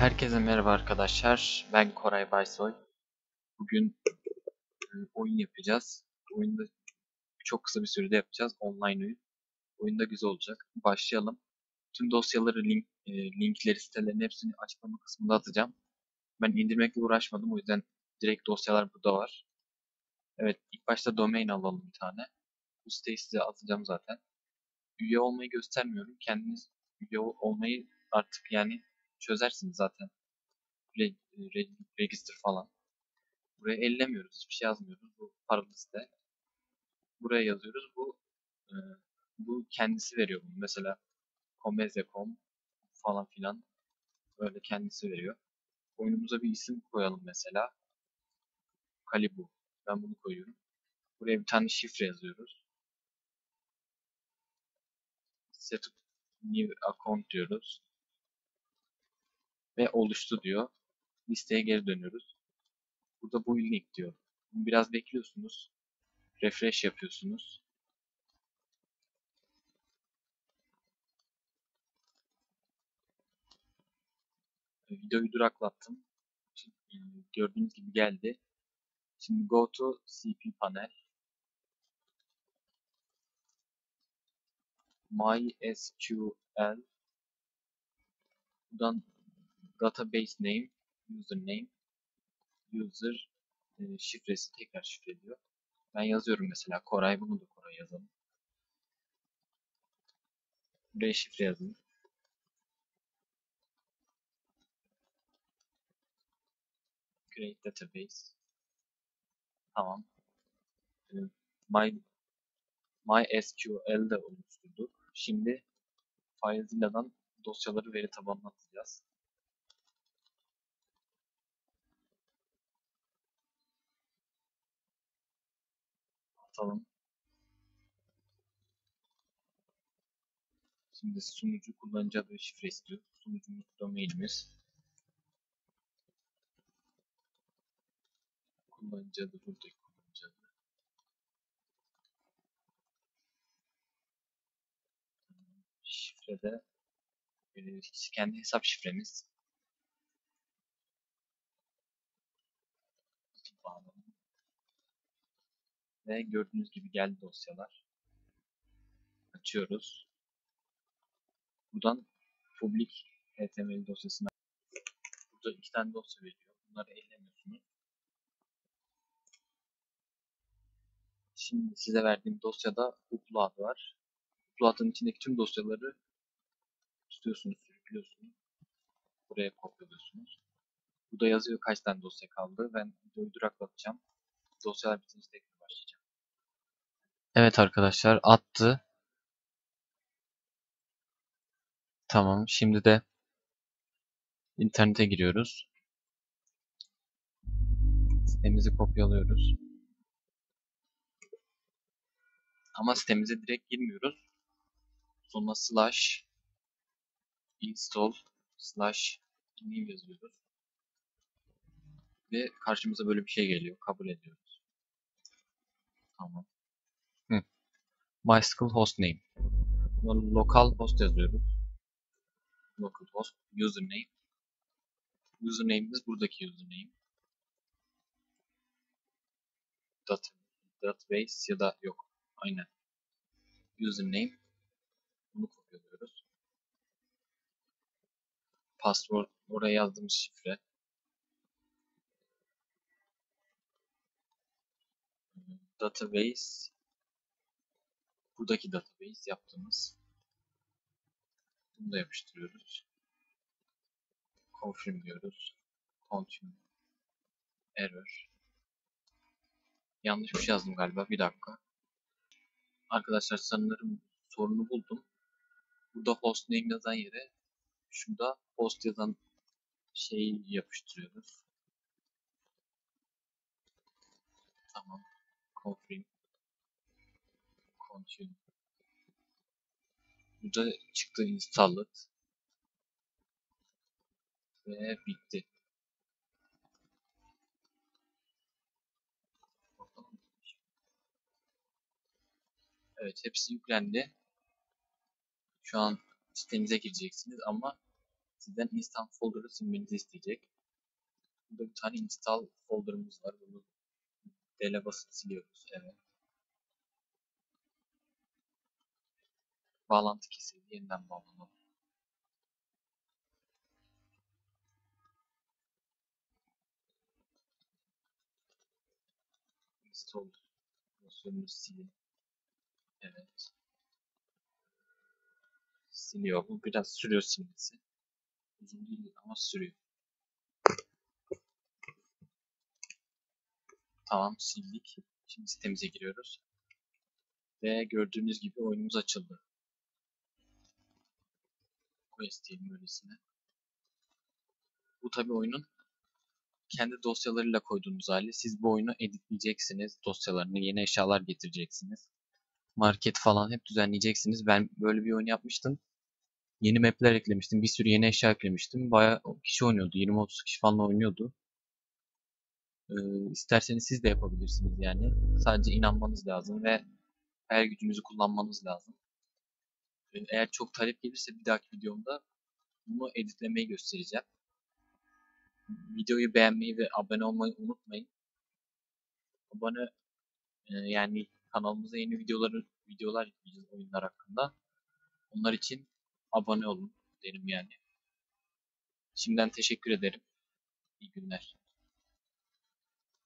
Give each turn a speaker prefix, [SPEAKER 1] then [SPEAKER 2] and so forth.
[SPEAKER 1] Herkese merhaba arkadaşlar. Ben Koray Baysoy. Bugün e, oyun yapacağız. Oyunda çok kısa bir sürede yapacağız. Online oyun. Oyun da güzel olacak. Başlayalım. Tüm dosyaları, link, e, linkleri, sitelerin hepsini açıklama kısmında atacağım. Ben indirmekle uğraşmadım. O yüzden direkt dosyalar burada var. Evet, ilk başta domain alalım bir tane. Bu siteyi size atacağım zaten. Üye olmayı göstermiyorum. Kendiniz üye olmayı artık yani çözersiniz zaten. Re, re, register falan. Buraya ellemiyoruz. Hiçbir şey yazmıyoruz. Bu paralı site. Buraya yazıyoruz. Bu e, bu kendisi veriyor bunu. Mesela Comeze.com falan filan böyle kendisi veriyor. Oyunumuza bir isim koyalım mesela. Kalibu. Ben bunu koyuyorum. Buraya bir tane şifre yazıyoruz. Set up new account diyoruz. Ve oluştu diyor. Listeye geri dönüyoruz. Burada bu link diyor. Biraz bekliyorsunuz. Refresh yapıyorsunuz. Videoyu duraklattım. Şimdi, gördüğünüz gibi geldi. Şimdi go to CP panel. MySQL Buradan database name, username, user e, şifresi tekrar şifre diyor. Ben yazıyorum mesela Koray bunu da Koray yazalım. Buraya şifre yazın. Create database. Tamam. My MySQL'de oluşturduk. Şimdi FileZilla'dan dosyaları veri tabanına atacağız. Atalım. Şimdi sunucu kullanıcı adı ve şifre istiyor. Sunucumuz domainimiz. Kullanıcı adı buradaki kullanıcı adı. Şifrede e, kendi hesap şifremiz. Ve gördüğünüz gibi geldi dosyalar. Açıyoruz. Buradan public HTML dosyasına burada iki tane dosya veriyor. Bunları ellemiyorsunuz. Şimdi size verdiğim dosyada upload var. Upload'ın içindeki tüm dosyaları tutuyorsunuz, sürüklüyorsunuz. Buraya kopyalıyorsunuz. Burada yazıyor kaç tane dosya kaldı. Ben videoyu duraklatacağım. Dosyalar bitince tekrar. Evet arkadaşlar attı. Tamam. Şimdi de internete giriyoruz. Sitemizi kopyalıyoruz. Ama sitemize direkt girmiyoruz. Sonra slash install slash new yazıyoruz. Ve karşımıza böyle bir şey geliyor. Kabul ediyoruz. Tamam. MySQL hostname. Lokal host yazıyoruz. Local host. Username. Username'imiz buradaki username. Data, database ya da yok. Aynen. Username. Bunu kopyalıyoruz. Password. Oraya yazdığımız şifre. Database. Buradaki database yaptığımız. Bunu da yapıştırıyoruz. Confirm diyoruz. Continue. Error. Yanlış bir şey yazdım galiba. Bir dakika. Arkadaşlar sanırım sorunu buldum. Burada hostname yazan yere şurada host yazan şeyi yapıştırıyoruz. Tamam. Confirm. Continue. Burada çıktı installed. Ve bitti. Evet hepsi yüklendi. Şu an sitemize gireceksiniz ama Sizden install folder'ı silmenizi isteyecek. Burada bir tane install folder'ımız var. Bunu dele basıp siliyoruz. Evet. Bağlantı kesildi. Yeniden bağlanalım. Install dosyamızı silin. Evet. Siliyor. Bu biraz sürüyor silmesi. Uzun değil ama sürüyor. Tamam sildik. Şimdi sitemize giriyoruz. Ve gördüğünüz gibi oyunumuz açıldı. Quest diyelim öylesine. Bu tabi oyunun kendi dosyalarıyla koyduğunuz hali. Siz bu oyunu editleyeceksiniz. Dosyalarını, yeni eşyalar getireceksiniz. Market falan hep düzenleyeceksiniz. Ben böyle bir oyun yapmıştım. Yeni mapler eklemiştim. Bir sürü yeni eşya eklemiştim. Bayağı kişi oynuyordu. 20-30 kişi falan oynuyordu. Ee, isterseniz siz de yapabilirsiniz yani. Sadece inanmanız lazım ve her gücünüzü kullanmanız lazım. Eğer çok talep gelirse bir dahaki videomda bunu editlemeyi göstereceğim. Videoyu beğenmeyi ve abone olmayı unutmayın. Abone e, yani kanalımıza yeni videoları videolar yükleyeceğiz oyunlar hakkında. Onlar için abone olun derim yani. Şimdiden teşekkür ederim. İyi günler.